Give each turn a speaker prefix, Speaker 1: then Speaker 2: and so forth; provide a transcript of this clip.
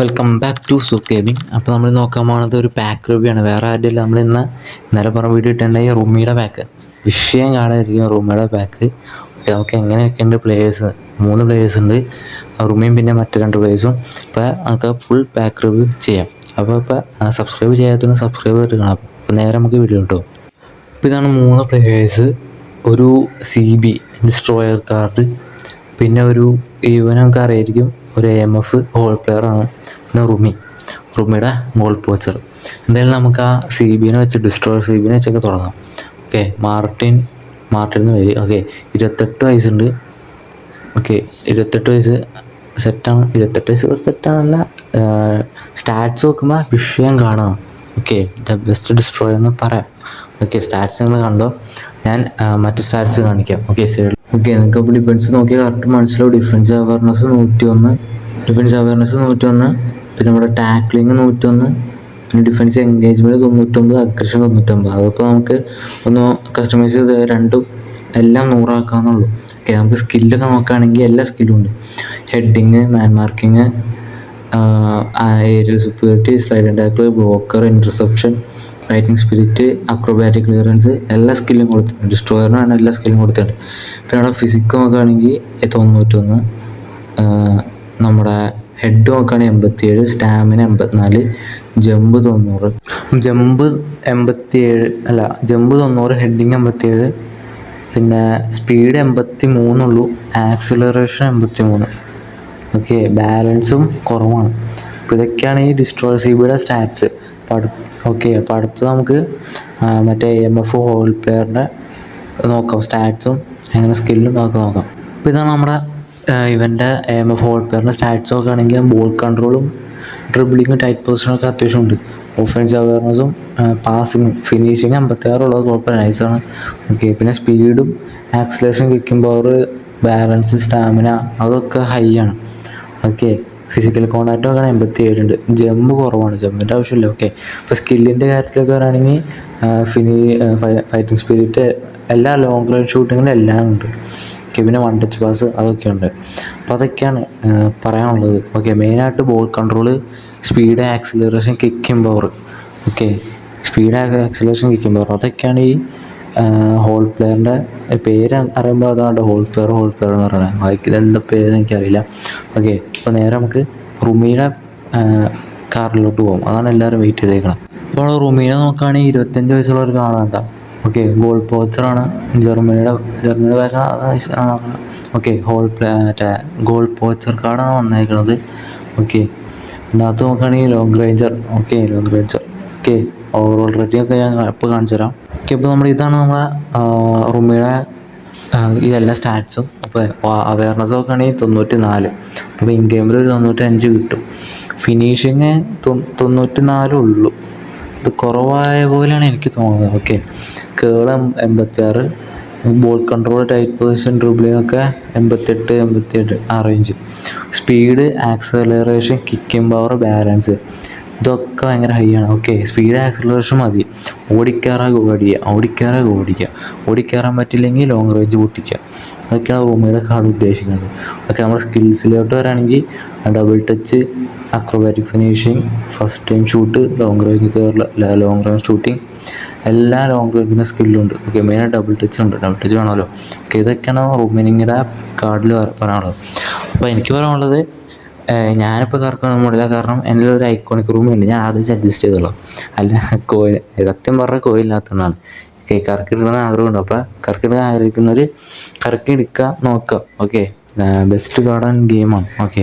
Speaker 1: Welcome back to സു gaming അപ്പോൾ നമ്മൾ നോക്കാൻ പോകുന്നത് ഒരു പാക്ക് റിവ്യൂ ആണ്. വേറെ ആരുമില്ല. നമ്മൾ ഇന്ന് ഇന്നലെ പറഞ്ഞ വീഡിയോ ഇട്ടുണ്ടെങ്കിൽ റൂമിയുടെ പാക്ക് വിഷയം കാണാതിരിക്കും റൂമിയുടെ പാക്ക് നമുക്ക് എങ്ങനെയൊക്കെയുണ്ട് പ്ലേയേഴ്സ് മൂന്ന് പ്ലേയേഴ്സ് ഉണ്ട്. റൂമിയും പിന്നെ മറ്റു രണ്ട് പ്ലേയേഴ്സും അപ്പോൾ നമുക്ക് ഫുൾ പാക്ക് റിവ്യൂ ചെയ്യാം. അപ്പോൾ ഇപ്പോൾ സബ്സ്ക്രൈബ് ചെയ്യാത്തതിന് സബ്സ്ക്രൈബ് ചെയ്തിട്ട് കാണാം അപ്പോൾ നേരെ നമുക്ക് വീഡിയോ കിട്ടും അപ്പോൾ ഇതാണ് മൂന്ന് പ്ലേയേഴ്സ് ഒരു സി ബി ഡിസ്ട്രോയർ കാർഡ് പിന്നെ ഒരു ഇവൻ നമുക്ക് അറിയായിരിക്കും ഒരു എ എഫ് ഹോൾ പ്ലെയറാണ് പിന്നെ റുമി റുമിയുടെ ഗോൾ പോച്ചർ എന്തായാലും നമുക്ക് ആ സി ബിനെ വെച്ച് ഡിസ്ട്രോയർ സി ബിനെ വെച്ചൊക്കെ തുടങ്ങാം. ഓക്കെ മാർട്ടിൻ മാർട്ടിൻ എന്ന് പേര്. ഓക്കെ ഇരുപത്തെട്ട് വയസ്സുണ്ട്. ഓക്കെ ഇരുപത്തെട്ട് വയസ്സ് സെറ്റാണ് ഇരുപത്തെട്ട് വയസ്സ് ഒരു സെറ്റാണല്ല സ്റ്റാറ്റ്സ് നോക്കുമ്പോൾ വിഷയം കാണാം. ഓക്കെ ദ ബെസ്റ്റ് ഡിസ്ട്രോയർ എന്ന് പറയാം. ഓക്കെ സ്റ്റാറ്റ്സ് നിങ്ങൾ കണ്ടോ? ഞാൻ മറ്റ് സ്റ്റാറ്റ്സ് കാണിക്കാം. ഓക്കെ സൈഡിൽ ഓക്കെ നിങ്ങൾക്ക് അപ്പോൾ ഡിഫൻസ് നോക്കിയാൽ കറക്റ്റ് മനസ്സിലാവും. ഡിഫൻസ് അവയർനെസ് നൂറ്റി ഒന്ന് ഡിഫൻസ് അവയർനെസ് നൂറ്റി ഒന്ന് പിന്നെ നമ്മുടെ ടാക്ലിങ് നൂറ്റൊന്ന് പിന്നെ ഡിഫൻസ് എൻഗേജ്മെന്റ് തൊണ്ണൂറ്റൊമ്പത് അഗ്രഷൻ തൊണ്ണൂറ്റൊമ്പത്. അതിപ്പോൾ നമുക്ക് ഒന്ന് കസ്റ്റമൈസ് ചെയ്ത് രണ്ടും എല്ലാം നൂറാക്കാവുന്നുള്ളൂ ഓക്കെ നമുക്ക് സ്കില്ലൊക്കെ നോക്കുകയാണെങ്കിൽ എല്ലാ സ്കില്ലും ഉണ്ട്. Heading man marking aerial superiority slide tackle blocker interception fighting spirit acrobatic clearance എല്ലാ സ്കില്ലും കൊടുത്തിട്ടുണ്ട്. ഡിസ്ട്രോയറിനാണ് എല്ലാ സ്കില്ലും കൊടുത്തിട്ടുണ്ട്. പിന്നെ അവിടെ ഫിസിക്ക് നോക്കുകയാണെങ്കിൽ തൊണ്ണൂറ്റൊന്ന് നമ്മുടെ ഹെഡ് നോക്കുകയാണെങ്കിൽ എൺപത്തിയേഴ് സ്റ്റാമിന എൺപത്തിനാല് ജമ്പ് തൊണ്ണൂറ്. ജമ്പ് എൺപത്തിയേഴ് അല്ല ജമ്പ് തൊണ്ണൂറ് ഹെഡിങ് എൺപത്തിയേഴ് പിന്നെ സ്പീഡ് എൺപത്തി മൂന്നുള്ളൂ ആക്സിലറേഷൻ എൺപത്തി മൂന്ന് ഓക്കെ ബാലൻസും കുറവാണ്. അപ്പോൾ ഇതൊക്കെയാണ് ഈ ഡിസ്ട്രോയർ സി ബിയുടെ സ്റ്റാറ്റ്സ് അപ്പോൾ അടുത്ത് ഓക്കെ അപ്പോൾ അടുത്ത് നമുക്ക് മറ്റേ എം എഫ് ഹോൾ പ്ലെയറിന്റെ നോക്കാം സ്റ്റാറ്റ്സും എങ്ങനെ സ്കില്ലും നമുക്ക് നോക്കാം. അപ്പോൾ ഇതാണ് നമ്മുടെ ഇവന്റെ എം എഫ് ഹോൾ പ്ലെയറിന്റെ സ്റ്റാറ്റ്സ് നോക്കുകയാണെങ്കിൽ ബോൾ കൺട്രോളും ഡ്രിബിളിങ്ങും ടൈറ്റ് പൊസിഷനൊക്കെ അത്യാവശ്യമുണ്ട് ഓഫൻസ് അവയർനെസ്സും പാസിങ്ങും ഫിനിഷിങ് അമ്പത്തിയാറുള്ളത് കുഴപ്പമില്ല. നൈസാണ് ഓക്കെ പിന്നെ സ്പീഡും ആക്സിലേഷൻ കിക്കും പവർ ബാലൻസ് സ്റ്റാമിന അതൊക്കെ ഹൈ ആണ്. ഓക്കെ ഫിസിക്കൽ കോണ്ടാക്റ്റ് ഒക്കെ എൺപത്തി ഏഴുണ്ട് ജമ്പ് കുറവാണ്. ജമ്പിന്റെ ആവശ്യമില്ല. ഓക്കെ ഇപ്പോൾ സ്കില്ലിന്റെ കാര്യത്തിലൊക്കെ പറയുകയാണെങ്കിൽ ഫിനി ഫൈറ്റിംഗ് സ്പിരിറ്റ് എല്ലാ ലോങ് റേഞ്ച് ഷൂട്ടിങ്ങിലും എല്ലാം ഉണ്ട്. ഓക്കെ പിന്നെ വൺ ടച്ച് പാസ് അതൊക്കെ ഉണ്ട്. അപ്പോൾ അതൊക്കെയാണ് പറയാനുള്ളത്. ഓക്കെ മെയിനായിട്ട് ball control speed acceleration kicking power okay speed acceleration kicking power അതൊക്കെയാണ് ഈ ഹോൾ പ്ലെയറിന്റെ പേര് അറിയുമ്പോൾ അതുകൊണ്ട് ഹോൾ പ്ലെയർ ഹോൾ പ്ലെയർ എന്ന് പറയുന്നത്. ബാക്കി എന്താ പേര് എനിക്കറിയില്ല. ഓക്കെ അപ്പോൾ നേരെ നമുക്ക് റുമിയുടെ കാറിലോട്ട് പോകും അതാണ് എല്ലാവരും വെയിറ്റ് ചെയ്തേക്കണം അപ്പോൾ റുമീനെ നോക്കുകയാണെങ്കിൽ ഇരുപത്തഞ്ച് വയസ്സുള്ള ഒരു കാണാണ്ട ഓക്കെ ഗോൾ പോച്ചറാണ് ജർമ്മനിയുടെ ജർമ്മനിയുടെ പേരാണ് ഓക്കെ ഹോൾ പ്ലേ മറ്റേ ഗോൾ പോച്ചർ കാർഡാണ് വന്നേക്കുന്നത് ഓക്കെ അതിനകത്ത് നോക്കുകയാണെങ്കിൽ long ranger okay long ranger okay overall ഒക്കെ ഞാൻ ഇപ്പോൾ കാണിച്ചു തരാം ഓക്കെ ഇപ്പോൾ നമ്മുടെ ഇതാണ് നമ്മുടെ റൂമിയുടെ ഇതെല്ലാം സ്റ്റാറ്റ്സും അപ്പോൾ അവയർനെസ് നോക്കുകയാണെങ്കിൽ തൊണ്ണൂറ്റി നാല് അപ്പോൾ ഇൻ ഗെയിമിൽ ഒരു തൊണ്ണൂറ്റി അഞ്ച് കിട്ടും. ഫിനിഷിങ് തൊണ്ണൂറ്റി നാലേ ഉള്ളൂ. ഇത് കുറവായ പോലെയാണ് എനിക്ക് തോന്നുന്നത്. ഓക്കെ കേളം എൺപത്തിയാറ്. Ball control tight position dribbling ഒക്കെ എൺപത്തെട്ട് എൺപത്തിയെട്ട് ആ range speed acceleration kicking power balance ഇതൊക്കെ ഭയങ്കര ഹൈ ആണ്. ഓക്കെ സ്പീഡ് ആക്സിലറേഷൻ മതി. ഓടിക്കാറാ ഓടിക്കുക ഓടിക്കാറാ ഓടിക്കുക ഓടിക്കാറാൻ പറ്റില്ലെങ്കിൽ ലോങ് റേഞ്ച് പൊട്ടിക്കുക അതൊക്കെയാണ് കാർഡ് ഉദ്ദേശിക്കുന്നത്. ഓക്കെ നമ്മുടെ സ്കിൽസിലോട്ട് വരാണെങ്കിൽ double touch acrobatic finishing first time shoot long range കയറില്ല ലോങ് റേഞ്ച് ഷൂട്ടിങ് എല്ലാ ലോങ് റേഞ്ചിന്റെ സ്കില്ലുണ്ട് ഓക്കെ മെയിനായിട്ട് ഡബിൾ ടച്ച് ഉണ്ട്. ഡബിൾ ടച്ച് വേണമല്ലോ. ഓക്കെ ഇതൊക്കെയാണ് റൂമിനിങ്ങിന്റെ കാർഡിൽ പറയാനുള്ളത് അപ്പോൾ എനിക്ക് പറയാനുള്ളത് ഞാനിപ്പോൾ കറക്കാൻ മോഡില്ല കാരണം എന്റെ ഒരു ഐക്കോണിക് റൂം ഉണ്ട്. ഞാൻ ആദ്യം സജസ്റ്റ് ചെയ്തോളാം. അല്ല കോയിൽ സത്യം പറഞ്ഞ കോയിലാത്തതാണ് ഓക്കെ കറക്കിയെടുക്കുന്ന ആഗ്രഹമുണ്ട്. അപ്പോൾ കറക്കിയെടുക്കാൻ ആഗ്രഹിക്കുന്നവർ കറക്കി എടുക്കുക നോക്കുക ഓക്കെ ബെസ്റ്റ് ഗാർഡൻ ഗെയിമാണ് ഓക്കെ